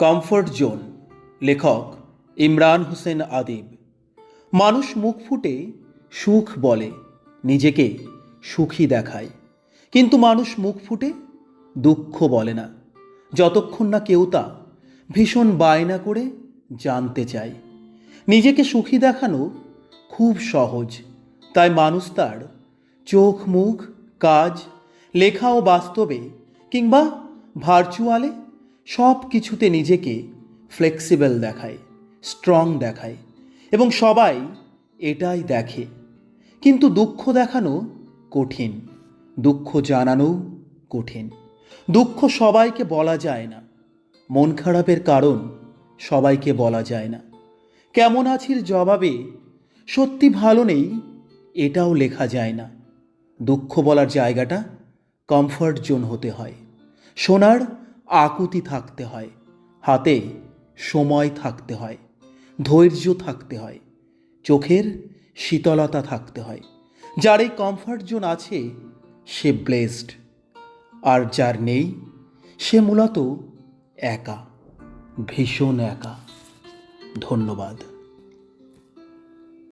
Comfort zone, লেখক ইমরান হোসেন আদিব। মানুষ মুখ ফুটে সুখ বলে, নিজেকে সুখী দেখায়। কিন্তু মানুষ মুখ ফুটে দুঃখ বলে না। যতক্ষণ না কেউ তা ভীষণ বায়না করে জানতে চায়। নিজেকে সুখী দেখানো খুব সহজ, তাই মানুষ তার চোখ, মুখ, কাজ, লেখা ও বাস্তবে কিংবা ভার্চুয়ালে সব কিছুতে নিজেকে ফ্লেক্সিবল দেখায় স্ট্রং দেখায় এবং সবাই এটাই দেখে। কিন্তু দুঃখ দেখানো কঠিন, দুঃখ জানানো কঠিন। দুঃখ সবাইকে বলা যায় না, মন খারাপের কারণ সবাইকে বলা যায় না। কেমন আছির জবাবে, সত্যি ভালো নেই, এটাও লেখা যায় না। দুঃখ বলার জায়গাটা কমফর্ট জোন হতে হয়। সোনার আকুতি থাকতে হয়, হাতে সময় থাকতে হয়, ধৈর্য থাকতে হয়, চোখের শীতলতা থাকতে হয়। যার এই কমফর্ট জোন আছে, সে ব্লেসড আর যার নেই, সে মূলত একা, ভীষণ একা। ধন্যবাদ।